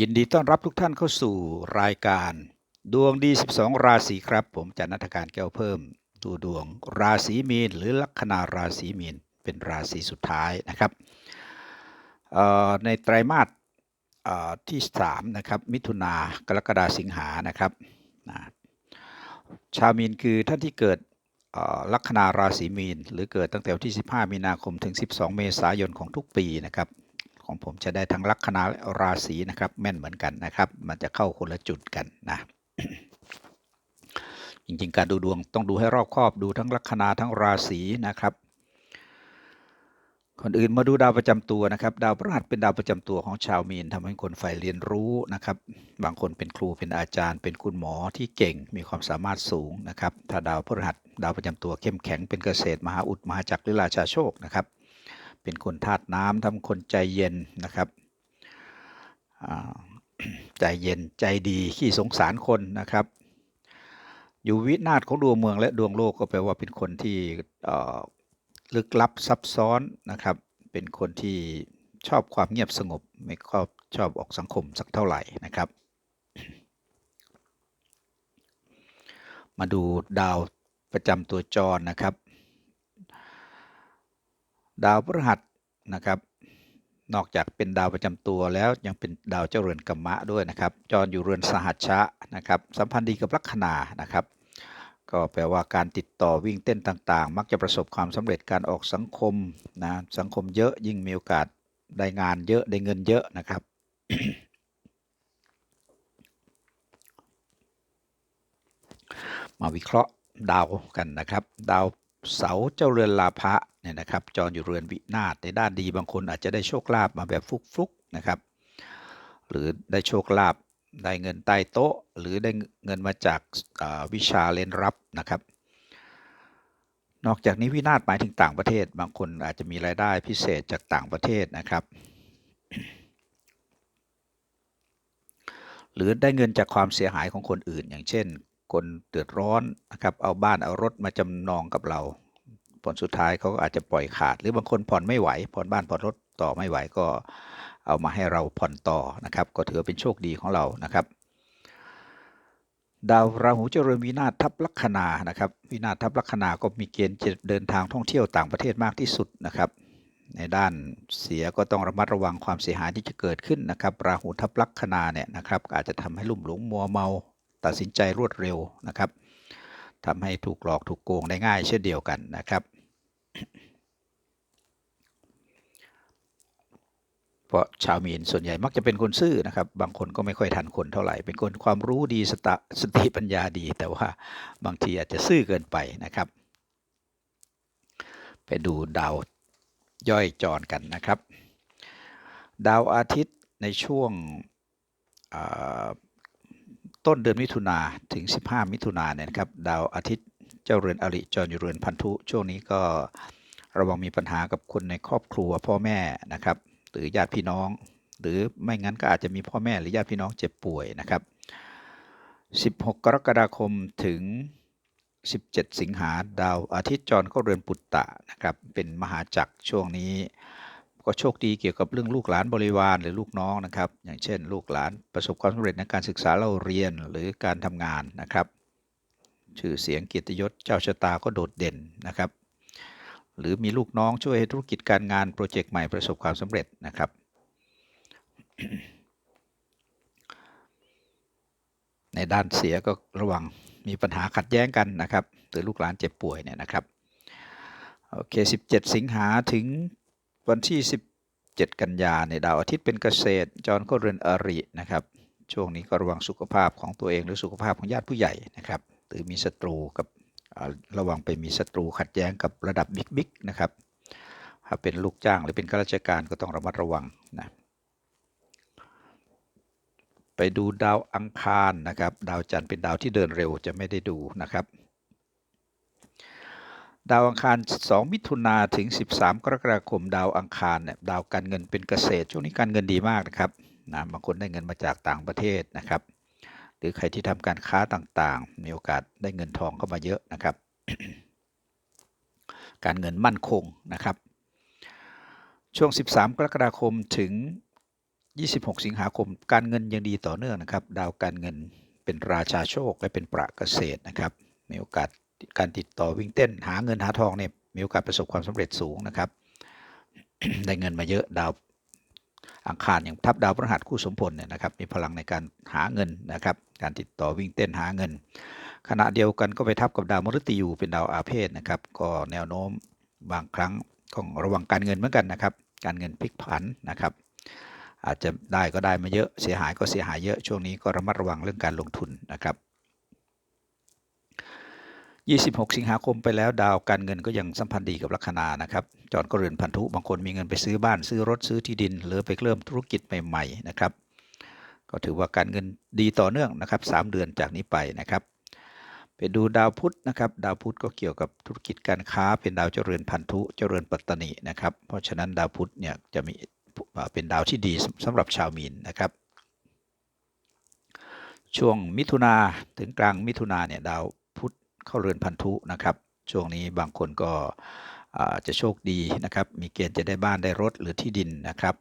ยินดีต้อนรับทุกท่านเข้าสู่รายการ ดวงดี 12 ราศีครับ ผมจันนัฐการแก้วเพิ่มดูดวงราศีมีน หรือลัคนาราศีมีน เป็นราศีสุดท้ายนะครับในไตรมาสเอ่อที่3นะครับมิถุนากรกฎาสิงหานะครับชาวมีนคือท่านที่เกิดลัคนาราศีมีน หรือเกิดตั้งแต่วันที่ 15 มีนาคมถึง 12 เมษายนของทุกปีนะครับ ของผมจะได้ทั้งลัคนาและราศีนะครับ แม่นเหมือนกันนะครับ มันจะเข้าคนละจุดกันนะจริงๆ การดูดวงต้องดูให้รอบคอบดูทั้งลัคนาทั้งราศีนะครับคนอื่นมาดูดาวประจำตัวนะครับ ดาวพฤหัสเป็นดาวประจำตัวของชาวมีนทำให้คนใฝ่เรียนรู้นะครับ บางคนเป็นครูเป็นอาจารย์ เป็นคุณหมอที่เก่งมีความสามารถสูงนะครับ ถ้าดาวพฤหัสดาวประจำตัวเข้มแข็งเป็นเกษตรมหาอุดมหาจักรหรือราชาโชคนะครับ เป็นคนธาตุน้ำทำคนใจเย็นนะครับใจเย็นใจดีขี้สงสารคนนะครับ อยู่วินาศของดวงเมืองและดวงโลกก็แปลว่าเป็นคนที่ลึกลับซับซ้อนนะครับ เป็นคนที่ชอบความเงียบสงบไม่ชอบชอบออกสังคมสักเท่าไหร่นะครับ มาดูดาวประจำตัวจรนะครับ ดาวพฤหัส นะครับ นอกจากเป็นดาวประจำตัวแล้วยังเป็นดาวเจ้าเรือนกรรมะด้วยนะครับ จรอยู่เรือนสหัชชะนะครับ สัมพันธ์ดีกับลัคนานะครับ ก็แปลว่าการติดต่อวิ่งเต้นต่างๆ มักจะประสบความสำเร็จการออกสังคมนะสังคมเยอะยิ่งมีโอกาสได้งานเยอะได้เงินเยอะนะครับมาวิเคราะห์ดาวกันนะครับ ดาวเสาเจ้าเรือนลาภะ เนี่ยนะครับ จรอยู่เรือนวินาศในด้านดีบางคนอาจจะได้โชคลาภมาแบบฟุกๆนะครับ หรือได้โชคลาภได้เงินใต้โต๊ะ หรือได้เงินมาจากาวิชาเล่นรับนะครับ นอกจากนี้วินาศหมายถึงต่างประเทศ บางคนอาจจะมีรายได้พิเศษจากต่างประเทศนะครับ หรือได้เงินจากความเสียหายของคนอื่น อย่างเช่น คนเดือดร้อนนะครับ เอาบ้านเอารถมาจำนองกับเรา ผลสุดท้ายเขาก็อาจจะปล่อยขาด หรือบางคนผ่อนไม่ไหวผ่อนบ้านผ่อนรถต่อไม่ไหวก็เอามาให้เราผ่อนต่อนะครับ ก็ถือเป็นโชคดีของเรานะครับ ดาวราหูเจริญวินาศทับลัคนานะครับ วินาศทับลัคนาก็มีเกณฑ์จะเดินทางท่องเที่ยวต่างประเทศมากที่สุดนะครับ ในด้านเสียก็ต้องระมัดระวังความเสียหายที่จะเกิดขึ้นนะครับ ราหูทับลัคนาเนี่ยนะครับ อาจจะทำให้ลุ่มหลงมัวเมา ตัดสินใจรวดเร็วนะครับทำให้ถูกหลอกถูกโกงได้ง่ายเช่นเดียวกันนะครับ เพราะชาวมีนส่วนใหญ่มักจะเป็นคนซื่อนะครับ บางคนก็ไม่ค่อยทันคนเท่าไหร่ เป็นคนความรู้ดีสตะสติปัญญาดี แต่ว่าบางทีอาจจะซื่อเกินไปนะครับ ไปดูดาวย่อยจรกันนะครับ ดาวอาทิตย์ในช่วงต้นเดือนมิถุนาถึง 15 มิถุนาเนี่ยนะครับ ดาวอาทิตย์ เจ้าเรือนอริจรอยู่เรือนพันธุ ช่วงนี้ก็ระวังมีปัญหากับคนในครอบครัวพ่อแม่นะครับหรือญาติพี่น้อง หรือไม่งั้นก็อาจจะมีพ่อแม่หรือญาติพี่น้องเจ็บป่วยนะครับ 16 กรกฎาคมถึง 17 สิงหาดาวอาทิตย์จรเข้าเรือนปุตตะนะครับเป็นมหาจักรช่วงนี้ก็โชคดีเกี่ยวกับเรื่องลูกหลานบริวารหรือลูกน้องนะครับ อย่างเช่น ลูกหลานประสบความสำเร็จในการศึกษาเล่าเรียนหรือการทำงานนะครับ ชื่อเสียงเกียรติยศเจ้าชะตาก็โดดเด่นนะครับ หรือมีลูกน้องช่วยให้ธุรกิจการงานโปรเจกต์ใหม่ประสบความสำเร็จนะครับในด้านเสียก็ระวังมีปัญหาขัดแย้งกันนะครับหรือลูกหลานเจ็บป่วยเนี่ยนะครับโอเค 17 สิงหาถึงวันที่ 17 กันยาในดาวอาทิตย์เป็นเกษตร จรก็เรือนอรินะครับ ช่วงนี้ก็ระวังสุขภาพของตัวเองหรือสุขภาพของญาติผู้ใหญ่นะครับ หรือมีศัตรูกับระวังไปมีศัตรูขัดแย้งกับระดับบิ๊กๆนะครับ ถ้าเป็นลูกจ้างหรือเป็นข้าราชการก็ต้องระมัดระวังนะไปดูดาวอังคารนะครับ ดาวจันทร์เป็นดาวที่เดินเร็วจะไม่ได้ดูนะครับ ดาวอังคาร 2 มิถุนาถึง 13 กรกฎาคม ดาวอังคารเนี่ยดาวการเงินเป็นเกษตร ช่วงนี้การเงินดีมากนะครับนะบางคนได้เงินมาจากต่างประเทศนะครับ หรือใครที่ทำการค้าต่างๆ มีโอกาสได้เงินทองเข้ามาเยอะนะครับ การเงินมั่นคงนะครับ ช่วง 13 กรกฎาคมถึง 26 สิงหาคม การเงินยังดีต่อเนื่องนะครับ ดาวการเงินเป็นราชาโชคและเป็นประเกษตรนะครับ มีโอกาสการติดต่อวิ่งเต้น หาเงินหาทองเนี่ยมีโอกาสประสบความสำเร็จสูงนะครับ ได้เงินมาเยอะดาว อังคารอย่างทับดาวพฤหัสคู่สมพลเนี่ยนะครับมีพลังในการหาเงินนะครับการติดต่อวิ่งเต้นหาเงิน ขณะเดียวกันก็ไปทับกับดาวมฤตยูเป็นดาวอาเพศนะครับก็แนวโน้มบางครั้งต้องระวังการเงินเหมือนกันนะครับ การเงินพลิกผันนะครับ อาจจะได้ก็ได้มาเยอะเสียหายก็เสียหายเยอะช่วงนี้ก็ระมัดระวังเรื่องการลงทุนนะครับ 26 สิงหาคมไปแล้วดาวการเงินก็ยังสัมพันธ์ดีกับลัคนานะครับ จอดก็เรือนพันธุบางคนมีเงินไปซื้อบ้านซื้อรถซื้อที่ดิน หรือไปเริ่มธุรกิจใหม่ๆนะครับ ก็ถือว่าการเงินดีต่อเนื่องนะครับ3เดือนจากนี้ไปนะครับไปดูดาวพุธนะครับ ดาวพุธก็เกี่ยวกับธุรกิจการค้า เป็นดาวเจริญพันธุเจริญปัตตนีนะครับ เพราะฉะนั้นดาวพุธเนี่ยจะมีเป็นดาวที่ดีสำหรับชาวมีนนะครับ ช่วงมิถุนาถึงกลางมิถุนาเนี่ยดาว เข้าเรือนพันธุนะครับ ช่วงนี้บางคนก็จะโชคดีนะครับ มีเกณฑ์จะได้บ้านได้รถหรือที่ดินนะครับ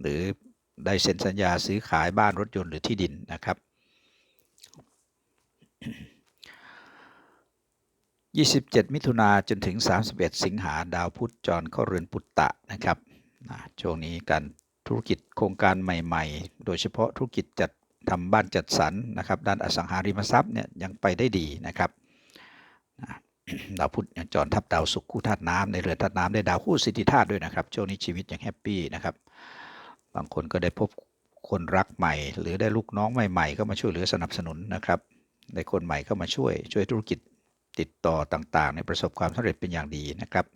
หรือได้เซ็นสัญญาซื้อขายบ้านรถยนต์หรือที่ดินนะครับ 27 มิถุนาจนถึง 31 สิงหาดาวพุธจรเข้าเรือนปุตตะนะครับช่วงนี้การธุรกิจโครงการใหม่ๆ โดยเฉพาะธุรกิจจัดทำบ้านจัดสรรนะครับ ด้านอสังหาริมทรัพย์เนี่ยยังไปได้ดีนะครับ ดาวพุธยังจรทับดาวศุกร์คู่ธาตุน้ำในเรือนธาตุน้ำได้ดาวคู่สิทธิธาตุด้วยนะครับช่วงนี้ชีวิตยังแฮปปี้นะครับ บางคนก็ได้พบคนรักใหม่ หรือได้ลูกน้องใหม่ๆ ก็มาช่วยเหลือสนับสนุนนะครับได้คนใหม่ก็มาช่วยช่วยธุรกิจติดต่อต่างๆ ในประสบความสำเร็จเป็นอย่างดีนะครับ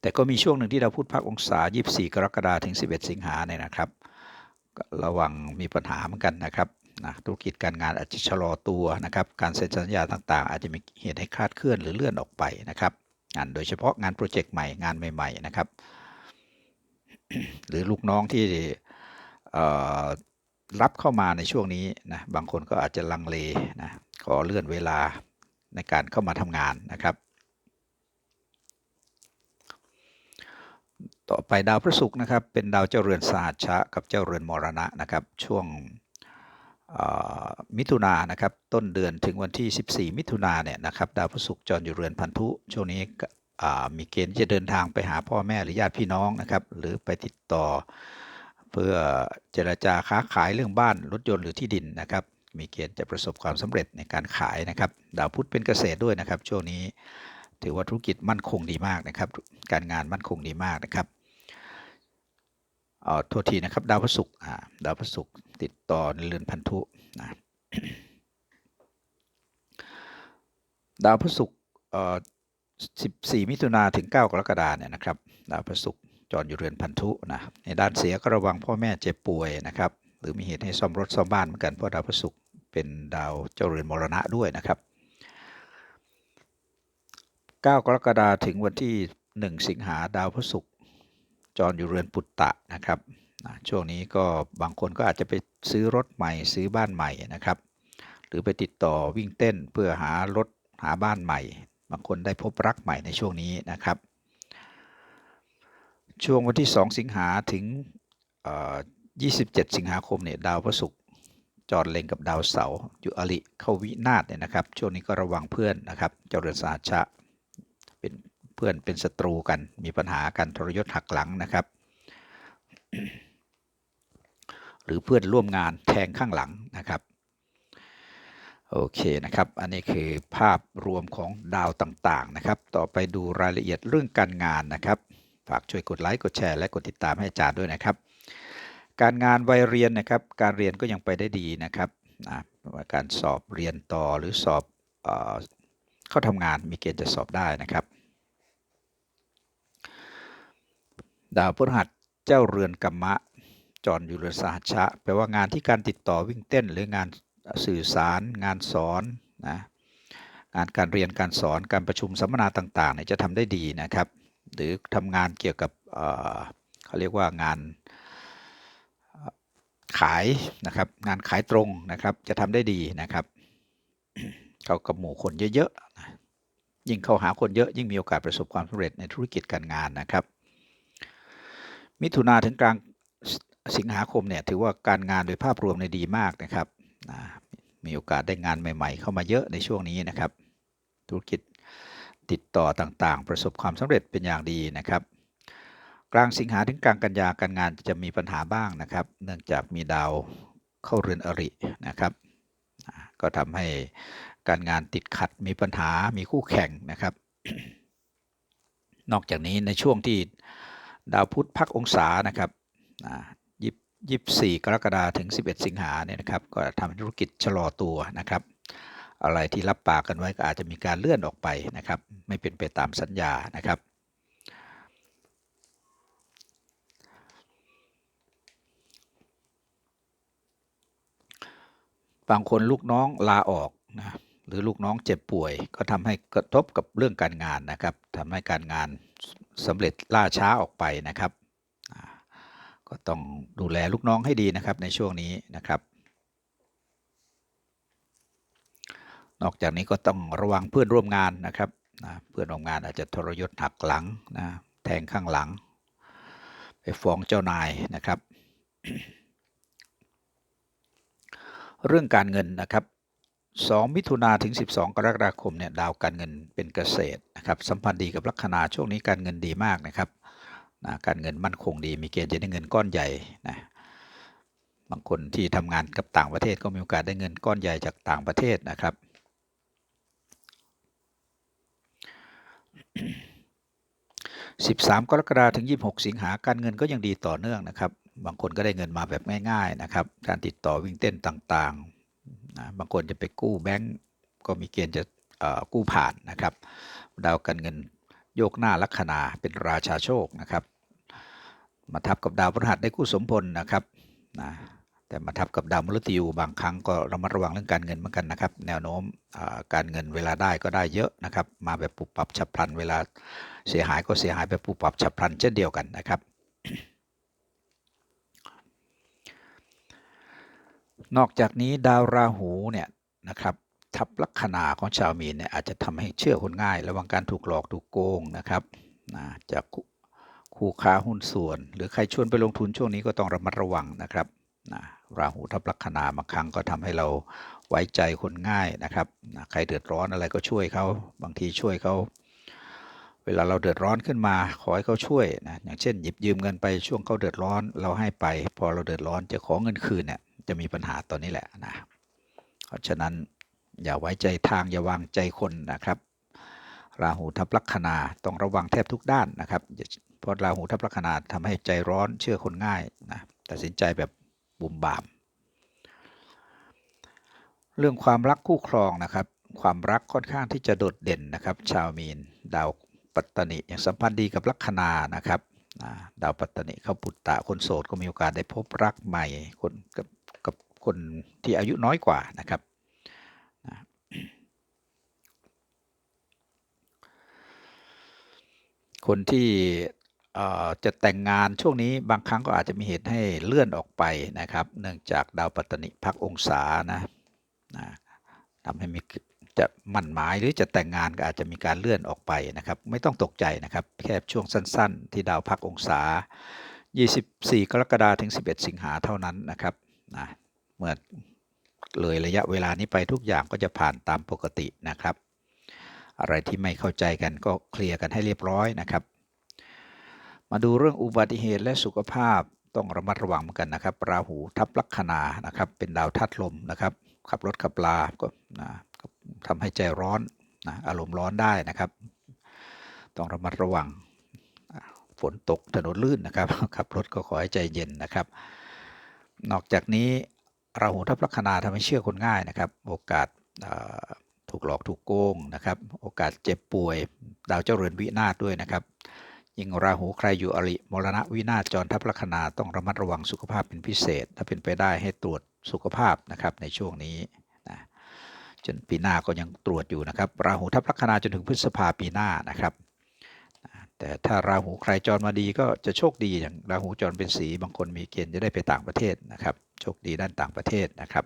แต่ก็มีช่วงหนึ่งที่เราพูดพักองศา 24 กรกฎาคมถึง 11 สิงหาเนี่ยนะครับ ระวังมีปัญหาเหมือนกันนะครับ นะธุรกิจการงานอาจจะชะลอตัวนะครับ การเซ็นสัญญาต่างๆ อาจจะมีเหตุให้คลาดเคลื่อนหรือเลื่อนออกไปนะครับงานโดยเฉพาะงานโปรเจกต์ใหม่งานใหม่ๆนะครับ หรือลูกน้องที่รับเข้ามาในช่วงนี้นะบางคนก็อาจจะลังเลนะขอเลื่อนเวลาในการเข้ามาทำงานนะครับ ต่อไปดาวพฤหัสนะครับ เป็นดาวเจ้าเรือนสหัชชะกับเจ้าเรือนมรณะนะครับ ช่วง มิถุนานะครับต้นเดือนถึงวันที่ 14 มิถุนาเนี่ยนะครับดาวพฤหัสจรอยู่เรือนพันธุช่วงนี้มีเกณฑ์จะเดินทางไปหาพ่อแม่หรือญาติพี่น้องนะครับหรือไปติดต่อ เพื่อเจรจาค้าขายเรื่องบ้านรถยนต์หรือที่ดินนะครับ มีเกณฑ์จะประสบความสำเร็จในการขายนะครับ ดาวพุธเป็นเกษตรด้วยนะครับ ช่วงนี้ถือว่าธุรกิจมั่นคงดีมากนะครับ การงานมั่นคงดีมากนะครับ อ๋อโทษทีนะครับ ดาวพฤหัสอ่าดาวพฤหัสติดต่อในเรือนพันธุนะดาวพฤหัสเอ่อ14 มิถุนาถึง 9 กรกฎาเนี่ยนะครับ ดาวพฤหัสจรอยู่เรือนพันธุนะในด้านเสียก็ระวังพ่อแม่เจ็บป่วยนะครับ หรือมีเหตุให้ซ่อมรถซ่อมบ้านเหมือนกันเพราะดาวพฤหัสเป็นดาวเจ้าเรือนมรณะด้วยนะครับ 9 กรกฎาถึงวันที่ 1 สิงหาดาวพฤหัส จรอยู่เรือนปุตตะนะครับช่วงนี้ก็บางคนก็อาจจะไปซื้อรถใหม่ซื้อบ้านใหม่นะครับ หรือไปติดต่อวิ่งเต้นเพื่อหารถหาบ้านใหม่ บางคนได้พบรักใหม่ในช่วงนี้นะครับ ช่วงวันที่ 2 สิงหาถึง 27 สิงหาคมเนี่ยดาวพระศุกร์จอดเล็งกับดาวเสาร์อยู่อริเข้าวินาศเนี่ยนะครับ ช่วงนี้ก็ระวังเพื่อนนะครับ เจรือนสาชะ เพื่อนเป็นศัตรูกัน มีปัญหากันทรยศหักหลังนะครับ หรือเพื่อนร่วมงานแทงข้างหลังนะครับโอเคนะครับ อันนี้คือภาพรวมของดาวต่างๆนะครับ ต่อไปดูรายละเอียดเรื่องการงานนะครับ ฝากช่วยกดไลค์กดแชร์และกดติดตามให้อาจารย์ด้วยนะครับ การงานวัยเรียนนะครับ การเรียนก็ยังไปได้ดีนะครับนะการสอบเรียนต่อหรือสอบเข้าทำงานมีเกณฑ์จะสอบได้นะครับ ดาวพฤหัสเจ้าเรือนกรรมะ จรอยู่เรือนสหัชชะ แปลว่างานที่การติดต่อวิ่งเต้นหรืองานสื่อสาร งานสอนนะงานการเรียนการสอนการประชุมสัมมนาต่างๆเนี่ยจะทำได้ดีนะครับ หรือทำงานเกี่ยวกับเเขาเรียกว่างานขายนะครับงานขายตรงนะครับจะทำได้ดีนะครับ เข้ากับหมู่คนเยอะๆยิ่งเข้าหาคนเยอะยิ่งมีโอกาสประสบความสำเร็จในธุรกิจการงานนะครับ มิถุนาถึงกลางสิงหาคมเนี่ยถือว่าการงานโดยภาพรวมเนี่ยดีมากนะครับนะมีโอกาสได้งานใหม่ ๆ เข้ามาเยอะในช่วงนี้นะครับ ธุรกิจติดต่อต่างๆ ประสบความสำเร็จเป็นอย่างดีนะครับ กลางสิงหาถึงกลางกันยาการงานจะมีปัญหาบ้างนะครับ เนื่องจากมีดาวเข้าเรือนอรินะครับ ก็ทำให้การงานติดขัดมีปัญหามีคู่แข่งนะครับ นอกจากนี้ในช่วงที่ ดาวพุธพักองศานะครับยี่ยี่สี่กรกฎาถึง 11 สิงหาเนี่ยนะครับ ก็ทำธุรกิจชะลอตัวนะครับ อะไรที่รับปากกันไว้ก็อาจจะมีการเลื่อนออกไปนะครับ ไม่เป็นไปตามสัญญานะครับบางคนลูกน้องลาออกนะ หรือลูกน้องเจ็บป่วย ก็ทำให้กระทบกับเรื่องการงานนะครับทำให้การงานสำเร็จล่าช้าออกไปนะครับ ก็ต้องดูแลลูกน้องให้ดีนะครับในช่วงนี้นะครับ นอกจากนี้ก็ต้องระวังเพื่อนร่วมงานนะครับนะเพื่อนร่วมงานอาจจะทรยศหักหลังนะแทงข้างหลัง ไปฟ้องเจ้านายนะครับ เรื่องการเงินนะครับ 2 มิถุนาถึง 12 กรกฎาคมเนี่ยดาวการเงินเป็นเกษตรนะครับสัมพันธ์ดีกับลัคนาช่วงนี้การเงินดีมากนะครับนะการเงินมั่นคงดีมีเกณฑ์จะได้เงินก้อนใหญ่นะบางคนที่ทำงานกับต่างประเทศก็มีโอกาสได้เงินก้อนใหญ่จากต่างประเทศนะครับ 13 กรกฎาคมถึง 26 สิงหาการเงินก็ยังดีต่อเนื่องนะครับ บางคนก็ได้เงินมาแบบง่าย ๆนะครับ การติดต่อวิ่งเต้นต่างๆ นะบางคนจะไปกู้แบงก์ก็มีเกณฑ์จะกู้ผ่านนะครับ ดาวการเงินโยกหน้าลัคนาเป็นราชาโชคนะครับ มาทับกับดาวพฤหัสได้คู่สมพลนะครับนะแต่มาทับกับดาวมฤตยูบางครั้งก็ระมัดระวังเรื่องการเงินเหมือนกันนะครับ แนวโน้มการเงินเวลาได้ก็ได้เยอะนะครับ มาแบบปุบปับฉับพลัน เวลาเสียหายก็เสียหายแบบปุบปับฉับพลันเช่นเดียวกันนะครับ นอกจากนี้ดาวราหูเนี่ยนะครับทับลัคนาของชาวมีนเนี่ยอาจจะทำให้เชื่อคนง่าย ระวังการถูกหลอกถูกโกงนะครับนะจากคู่ค้าหุ้นส่วน หรือใครชวนไปลงทุนช่วงนี้ก็ต้องระมัดระวังนะครับนะราหูทับลัคนาบางครั้งก็ทำให้เราไว้ใจคนง่ายนะครับนะใครเดือดร้อนอะไรก็ช่วยเขาบางทีช่วยเขาเวลาเราเดือดร้อนขึ้นมา ขอให้เขาช่วยนะอย่างเช่น หยิบยืมเงินไปช่วงเขาเดือดร้อนเราให้ไป พอเราเดือดร้อนจะขอเงินคืนเนี่ย จะมีปัญหาตอนนี้แหละนะเพราะฉะนั้นอย่าไว้ใจทางอย่าวางใจคนนะครับราหูทับลัคนาต้องระวังแทบทุกด้านนะครับเพราะราหูทับลัคนาทำให้ใจร้อนเชื่อคนง่ายนะตัดสินใจแบบบุ่มบาม เรื่องความรักคู่ครองนะครับ ความรักค่อนข้างที่จะโดดเด่นนะครับ ชาวมีนดาวปัตตนิยังสัมพันธ์ดีกับลัคนานะครับดาวปัตตนิเข้าปุตตะคนโสดก็มีโอกาสได้พบรักใหม่คนกับ คนที่อายุน้อยกว่านะครับคนที่จะแต่งงานช่วงนี้บางครั้งก็อาจจะมีเหตุให้เลื่อนออกไปนะครับ เนื่องจากดาวปัตตนิพักองศานะนะทำให้มีจะมั่นหมายหรือจะแต่งงานก็อาจจะมีการเลื่อนออกไปนะครับ ไม่ต้องตกใจนะครับ แค่ช่วงสั้น ๆ ที่ดาวพักองศา 24 กรกฎาคมถึง 11 สิงหาเท่านั้นนะครับนะ เมื่อเลยระยะเวลานี้ไปทุกอย่างก็จะผ่านตามปกตินะครับ อะไรที่ไม่เข้าใจกันก็เคลียร์กันให้เรียบร้อยนะครับ มาดูเรื่องอุบัติเหตุและสุขภาพต้องระมัดระวังเหมือนกันนะครับ ราหูทับลัคนานะครับ เป็นดาวธาตุลมนะครับ ขับรถขับลาก็นะทำให้ใจร้อนนะอารมณ์ร้อนได้นะครับ ต้องระมัดระวังฝนตกถนนลื่นนะครับขับรถก็ขอให้ใจเย็นนะครับ นอกจากนี้ ราหูทับลัคนาทำให้เชื่อคนง่ายนะครับ โอกาสถูกหลอกถูกโกงนะครับ โอกาสเจ็บป่วย ดาวเจ้าเรือนวินาศด้วยนะครับ ยิ่งราหูใครอยู่อริมรณะวินาศจรทับลัคนาต้องระมัดระวังสุขภาพเป็นพิเศษ ถ้าเป็นไปได้ให้ตรวจสุขภาพนะครับในช่วงนี้นะจนปีหน้าก็ยังตรวจอยู่นะครับ ราหูทับลัคนาจนถึงพฤษภาปีหน้านะครับ แต่ถ้าราหูใครจรมาดีก็จะโชคดีอย่างราหูจรเป็นสี บางคนมีเกณฑ์จะได้ไปต่างประเทศนะครับ โชคดีด้านต่างประเทศนะครับ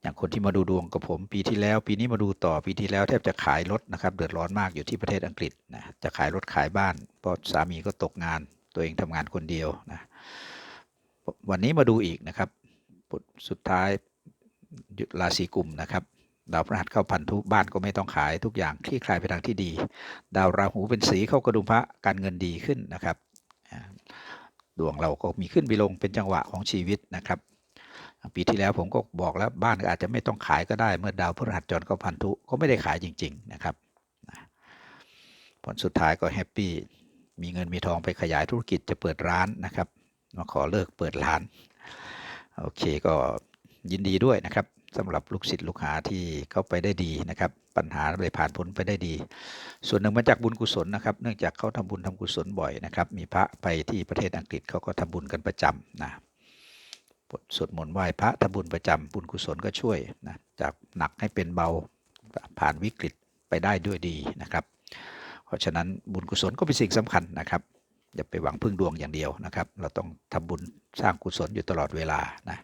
อย่างคนที่มาดูดวงกับผม ปีที่แล้ว ปีนี้มาดูต่อปีที่แล้วแทบจะขายรถนะครับเดือดร้อนมากอยู่ที่ประเทศอังกฤษนะจะขายรถขายบ้านเพราะสามีก็ตกงาน ตัวเองทำงานคนเดียวนะวันนี้มาดูอีกนะครับสุดท้ายราศีกุมนะครับ ดาวพฤหัสเข้าพันธุบ้านก็ไม่ต้องขายทุกอย่างคลี่คลายไปทางที่ดี ดาวราหูเป็นสีเข้ากระดุมพระการเงินดีขึ้นนะครับ ดวงเราก็มีขึ้นมีลงเป็นจังหวะของชีวิตนะครับ ปีที่แล้วผมก็บอกแล้วบ้านอาจจะไม่ต้องขายก็ได้เมื่อดาวพฤหัสจรเข้าพันธุก็ไม่ได้ขายจริง ๆนะครับผลสุดท้ายก็แฮปปี้มีเงินมีทองไปขยายธุรกิจจะเปิดร้านนะครับมาขอเลิกเปิดร้าน โอเคก็ยินดีด้วยนะครับ สำหรับลูกศิษย์ลูกหาที่เข้าไปได้ดีนะครับ ปัญหาไปผ่านพ้นไปได้ดี ส่วนหนึ่งมาจากบุญกุศลนะครับ เนื่องจากเขาทำบุญทำกุศลบ่อยนะครับ มีพระไปที่ประเทศอังกฤษเขาก็ทำบุญกันประจำนะบทสวดมนต์ไหว้พระทำบุญประจำบุญกุศลก็ช่วยนะจากหนักให้เป็นเบาผ่านวิกฤตไปได้ด้วยดีนะครับ เพราะฉะนั้นบุญกุศลก็เป็นสิ่งสำคัญนะครับอย่าไปหวังพึ่งดวงอย่างเดียวนะครับ เราต้องทำบุญสร้างกุศลอยู่ตลอดเวลานะ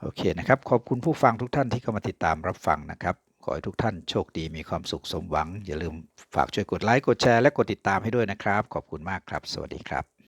โอเคนะครับ ขอบคุณผู้ฟังทุกท่านที่เข้ามาติดตามรับฟังนะครับ ขอให้ทุกท่านโชคดีมีความสุขสมหวัง อย่าลืมฝากช่วยกดไลค์กดแชร์และกดติดตามให้ด้วยนะครับ ขอบคุณมากครับ สวัสดีครับ